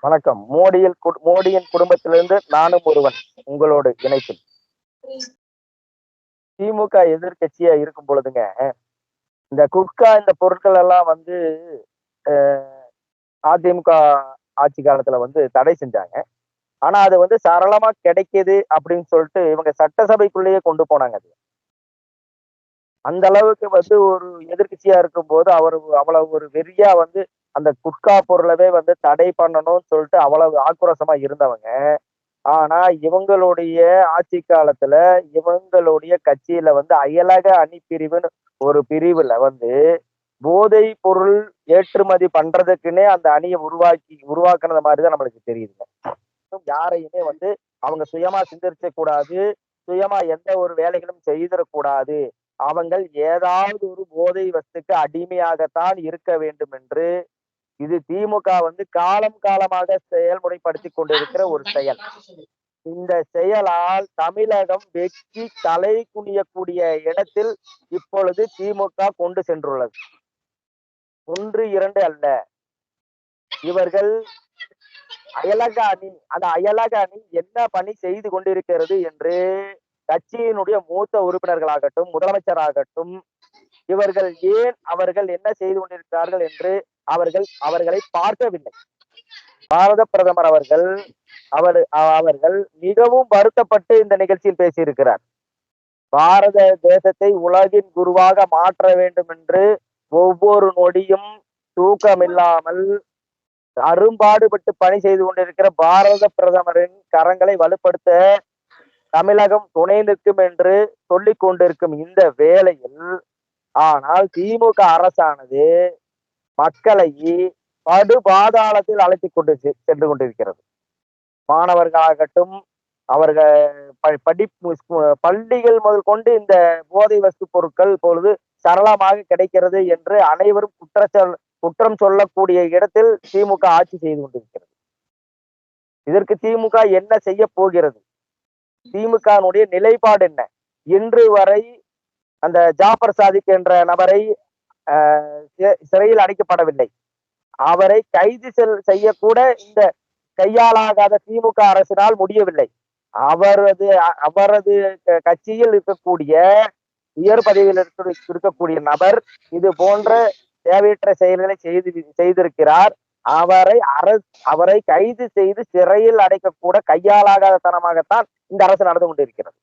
வணக்கம். மோடியில் கு- மோடியின் குடும்பத்திலிருந்து நானும் ஒருவன் உங்களோடு இணைப்பில். திமுக எதிர்க்கட்சியா இருக்கும் பொழுதுங்க இந்த குட்கா இந்த பொருட்கள் எல்லாம் வந்து அதிமுக ஆட்சி காலத்துல வந்து தடை செஞ்சாங்க. ஆனா அது வந்து சரளமா கிடைக்குது அப்படின்னு சொல்லிட்டு இவங்க சட்டசபைக்குள்ளேயே கொண்டு போனாங்க அது. அந்த அளவுக்கு வந்து ஒரு எதிர்க்கட்சியா இருக்கும்போது அவர் அவ்வளவு ஒரு வெறியா வந்து அந்த குட்கா பொருளவே வந்து தடை பண்ணணும்னு சொல்லிட்டு அவ்வளவு ஆக்ரோஷமா இருந்தவங்க. ஆனா இவங்களுடைய ஆட்சி காலத்துல இவங்களுடைய கட்சியில வந்து அயலக அணி பிரிவுன்னு ஒரு பிரிவுல வந்து போதை பொருள் ஏற்றுமதி பண்றதுக்குன்னே அந்த அணியை உருவாக்கி உருவாக்குனது மாதிரி தான் நம்மளுக்கு தெரியுதுங்க. யாரையுமே வந்து அவங்க சுயமா சிந்திரிக்க கூடாது சுயமா எந்த ஒரு வேலைகளும் செய்திடக்கூடாது அவங்கள் ஏதாவது ஒரு போதை வஸ்துக்கு அடிமையாகத்தான் இருக்க வேண்டும் என்று இது திமுக வந்து காலம் காலமாக செயல்முறைப்படுத்தி கொண்டிருக்கிற ஒரு செயல். இந்த செயலால் தமிழகம் வெற்றி தலை குனியக்கூடிய இடத்தில் இப்பொழுது திமுக கொண்டு சென்றுள்ளது. ஒன்று இரண்டு அல்ல. இவர்கள் அயலக அணி அந்த அயலக அணி என்ன பணி செய்து கொண்டிருக்கிறது என்று கட்சியினுடைய மூத்த உறுப்பினர்களாகட்டும் முதலமைச்சராகட்டும் இவர்கள் ஏன் அவர்கள் என்ன செய்து கொண்டிருக்கிறார்கள் என்று அவர்கள் அவர்களை பார்க்கவில்லை. பாரத பிரதமர் அவர்கள் அவர் அவர்கள் மிகவும் வருத்தப்பட்டு இந்த நிகழ்ச்சியில் பேசியிருக்கிறார். பாரத தேசத்தை உலகின் குருவாக மாற்ற வேண்டும் என்று ஒவ்வொரு நொடியும் தூக்கமில்லாமல் அரும்பாடுபட்டு பணி செய்து கொண்டிருக்கிற பாரத பிரதமரின் கரங்களை வலுப்படுத்த தமிழகம் துணை நிற்கும் என்று சொல்லிக் கொண்டிருக்கும் இந்த வேளையில் ஆனால் திமுக அரசானது மக்களை படு பாதாளத்தில் அழைத்து கொண்டு சென்று கொண்டிருக்கிறது. மாணவர்களாகட்டும் அவர்கள் ப- படிப்பு பள்ளிகள் முதல் கொண்டு இந்த போதை வஸ்து பொருட்கள் இப்பொழுது சரளமாக கிடைக்கிறது என்று அனைவரும் குற்றச்சல் குற்றம் சொல்லக்கூடிய இடத்தில் திமுக ஆட்சி செய்து கொண்டிருக்கிறது. இதற்கு திமுக என்ன செய்ய போகிறது? திமுகனுடைய நிலைப்பாடு என்ன? இன்று வரை அந்த ஜாஃபர் சாதிக் என்ற நபரை சிறையில் அடைக்கப்படவில்லை. அவரை கைது செல் செய்யக்கூட இந்த கையாளாகாத திமுக அரசினால் முடியவில்லை. அவரது அவரது கட்சியில் இருக்கக்கூடிய உயர் பதவியில் இருக்க- இருக்கக்கூடிய நபர் இது போன்ற தேவையற்ற செயல்களை செய்து செய்திருக்கிறார். அவரை அரசு அவரை கைது செய்து சிறையில் அடைக்கக்கூட கையாளாகாத தனமாகத்தான் இந்த அரசு நடந்து கொண்டிருக்கிறது.